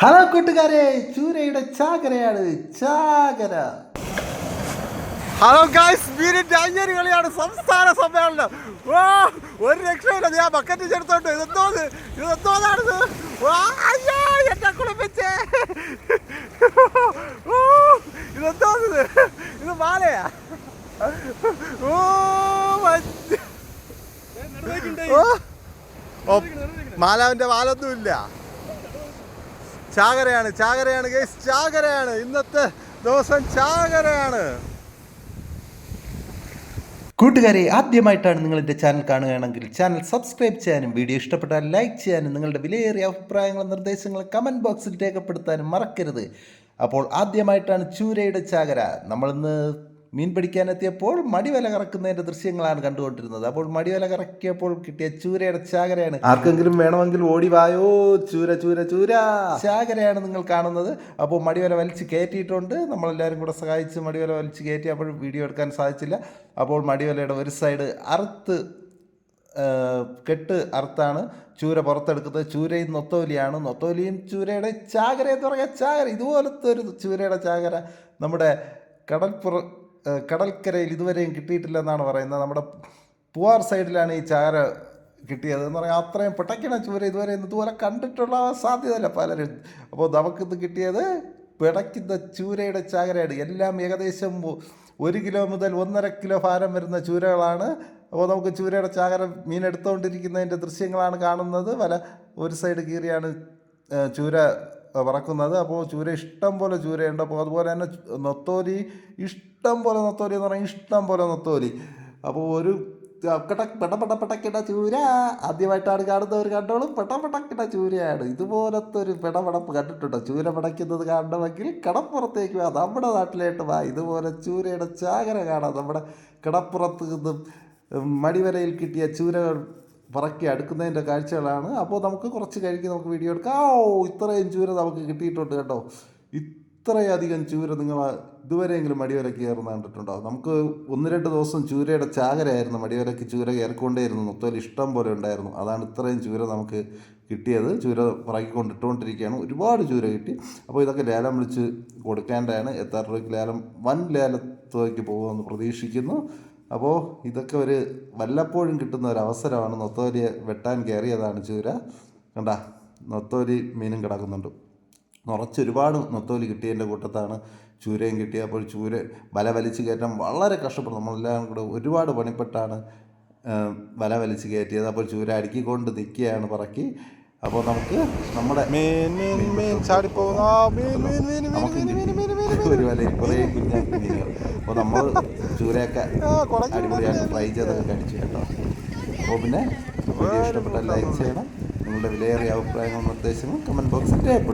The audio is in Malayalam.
ഹലോ കൂട്ടുകാരെ ചൂരയുടെ ചാകരയാണ് ചാകര. ഹലോ ഗായ്സ് വീടിന്റെ അയ്യര് കളിയാണ് സംസ്ഥാന സമ്മേളനം. ഓ ഒരു രക്ഷയില്ല. ഞാൻ ബക്കറ്റ് ചെടുത്തോട്ട് ഇതെന്തോ ഇത്? ഇതെന്തോന്നാണിത് വാ, അയ്യോ എന്നെ കുളിപ്പിച്ചേ ഓ ഇതെന്തോ ഇത്? ഇത് മാലയാ. ഓ മാലാവിന്റെ ഓ, ഇല്ല മാലാവിന്റെ വാലൊന്നുമില്ല ചാകരയാണ് ചാകരയാണ് ഗൈസ് ചാകരയാണ്. ഇന്നത്തെ ദിവസം ചാകരയാണ്. കൂട്ടുകാരെ ആദ്യമായിട്ടാണ് നിങ്ങൾ എന്റെ ചാനൽ കാണുകയാണെങ്കിൽ ചാനൽ സബ്സ്ക്രൈബ് ചെയ്യാനും വീഡിയോ ഇഷ്ടപ്പെട്ടാൽ ലൈക്ക് ചെയ്യാനും നിങ്ങളുടെ വിലയേറിയ അഭിപ്രായങ്ങളും നിർദ്ദേശങ്ങളും കമന്റ് ബോക്സിൽ രേഖപ്പെടുത്താനും മറക്കരുത്. അപ്പോൾ ആദ്യമായിട്ടാണ് ചൂരയുടെ ചാകര. നമ്മളിന്ന് മീൻ പിടിക്കാനെത്തിയപ്പോൾ മടിവല കറക്കുന്നതിന്റെ ദൃശ്യങ്ങളാണ് കണ്ടുകൊണ്ടിരുന്നത്. അപ്പോൾ മടിവല കറക്കിയപ്പോൾ കിട്ടിയ ചൂരയുടെ ചാകരയാണ് ആർക്കെങ്കിലും വേണമെങ്കിൽ ഓടി വായോ ചൂര ചൂര ചൂര. ചാകരയാണ് നിങ്ങൾ കാണുന്നത്. അപ്പോൾ മടിവല വലിച്ചു കയറ്റിയിട്ടുണ്ട്. നമ്മളെല്ലാവരും കൂടെ സഹായിച്ച് മടിവല വലിച്ചു കയറ്റി അപ്പോൾ വീഡിയോ എടുക്കാൻ സാധിച്ചില്ല. അപ്പോൾ മടിവലയുടെ ഒരു സൈഡ് അറുത്ത് കെട്ട് അർത്താണ് ചൂര പുറത്തെടുക്കുന്നത് ചൂരയും നൊത്തോലിയാണ്. നൊത്തോലിയും ചൂരയുടെ ചാകര എന്ന് പറയാം ചാകര ഇതുപോലത്തെ ഒരു ചൂരയുടെ ചാകര നമ്മുടെ കടൽപ്പുറ കടൽക്കരയിൽ ഇതുവരെയും കിട്ടിയിട്ടില്ലെന്നാണ് പറയുന്നത്. നമ്മുടെ പൂവാർ സൈഡിലാണ് ഈ ചാര കിട്ടിയത് എന്ന് പറഞ്ഞാൽ അത്രയും പിടയ്ക്കണ ചൂര ഇതുവരെ ഇതുപോലെ കണ്ടിട്ടുള്ള സാധ്യതയല്ല പലരും. അപ്പോൾ നമുക്കിത് കിട്ടിയത് പിടയ്ക്കുന്ന ചൂരയുടെ ചാകരയാണ്. എല്ലാം ഏകദേശം ഒരു കിലോ മുതൽ ഒന്നര കിലോ ഭാരം വരുന്ന ചൂരകളാണ്. അപ്പോൾ നമുക്ക് ചൂരയുടെ ചാകര മീൻ എടുത്തുകൊണ്ടിരിക്കുന്നതിന്റെ ദൃശ്യങ്ങളാണ് കാണുന്നത്. വല ഒരു സൈഡ് കീറിയാണ് ചൂര പറക്കുന്നത്. അപ്പോൾ ചൂര ഇഷ്ടം പോലെ ചൂരയുണ്ട്. അപ്പോൾ അതുപോലെ തന്നെ നൊത്തോലി ഇഷ്ടം പോലെ നൊത്തോലി എന്ന് പറഞ്ഞാൽ ഇഷ്ടം പോലെ നൊത്തോലി. അപ്പോൾ ഒരു പെട്ട പെട്ട പെട്ടക്കിട്ട ചൂര. ആദ്യമായിട്ടാണ് കാണുന്നവർ കണ്ടോളും. പെട്ട പെട്ടക്കിട്ട ചൂരയാണ്. ഇതുപോലത്തെ ഒരു പെടപടപ്പ് കണ്ടിട്ടുണ്ടോ? ചൂര പടയ്ക്കുന്നത് കാണണമെങ്കിൽ കടപ്പുറത്തേക്ക് വാ. നമ്മുടെ നാട്ടിലേട്ട് വാ. ഇതുപോലെ ചൂരയുടെ ചാകര കാണാം. നമ്മുടെ കടപ്പുറത്ത് നിന്നും മടിവരയിൽ കിട്ടിയ ചൂരകൾ പറക്കി അടുക്കുന്നതിന്റെ കാഴ്ചകളാണ്. അപ്പോൾ നമുക്ക് കുറച്ച് കഴിക്ക് നമുക്ക് വീഡിയോ എടുക്കാം. ഓ ഇത്രയും ചൂര നമുക്ക് കിട്ടിയിട്ടുണ്ട് കേട്ടോ. ഇത്രയധികം ചൂര നിങ്ങൾ ഇതുവരെയെങ്കിലും മടിവരയ്ക്ക് കയറുന്ന കണ്ടിട്ടുണ്ടോ? നമുക്ക് ഒന്ന് രണ്ട് ദിവസം ചൂരയുടെ ചാകരയായിരുന്നു. മടിവരയ്ക്ക് ചൂര കയറിക്കൊണ്ടേയിരുന്നു. മൊത്തം ഇഷ്ടം പോലെ ഉണ്ടായിരുന്നു. അതാണ് ഇത്രയും ചൂര നമുക്ക് കിട്ടിയത്. ചൂര പറക്കിക്കൊണ്ടിട്ടുകൊണ്ടിരിക്കുകയാണ് ഒരുപാട് ചൂര കിട്ടി. അപ്പോൾ ഇതൊക്കെ ലേലം വിളിച്ച് കൊടുക്കേണ്ടതാണ്. എത്ര രൂപയ്ക്ക് ലേലം വൻ ലേലത്തേക്ക് പോകുമെന്ന് പ്രതീക്ഷിക്കുന്നു. അപ്പോൾ ഇതൊക്കെ ഒരു വല്ലപ്പോഴും കിട്ടുന്ന ഒരു അവസരമാണ് നൊത്തോലിയെ വെട്ടാൻ കയറിയതാണ് ചൂര. കണ്ട നൊത്തോലി മീനും കിടക്കുന്നുണ്ട്. നിറച്ച് ഒരുപാട് നൊത്തോലി കിട്ടിയതിന്റെ കൂട്ടത്താണ് ചൂരയും കിട്ടിയപ്പോൾ ചൂര വല വലിച്ച് കയറ്റാൻ വളരെ കഷ്ടപ്പെടും നമ്മളെല്ലാം കൂടെ ഒരുപാട് പണിപ്പെട്ടാണ് വല വലിച്ച് കയറ്റിയത്. അപ്പോൾ ചൂര അടുക്കിക്കൊണ്ട് നിൽക്കുകയാണ് പറക്കി. അപ്പോൾ നമുക്ക് നമ്മുടെ മീൻ മീൻ ചാടിപ്പോകുന്നു. നമുക്ക് മീൻ മീൻ മീൻ മീൻ ഒരു വലയിൽ കുറേ കുഞ്ഞാക്കി മീനുകൾ അപ്പോൾ നമ്മൾ ചൂരയൊക്കെ അടിപൊളിയായിട്ട് ഫ്രൈ ചെയ്തൊക്കെ കടിച്ചു കേട്ടോ. അപ്പോൾ പിന്നെ വീഡിയോ ഇഷ്ടപ്പെട്ടാൽ ലൈക്ക് ചെയ്യണം. നിങ്ങളുടെ വിലയേറിയ അഭിപ്രായങ്ങളും നിർദ്ദേശങ്ങളും കമന്റ് ബോക്സിൽ രേഖപ്പെടുത്തും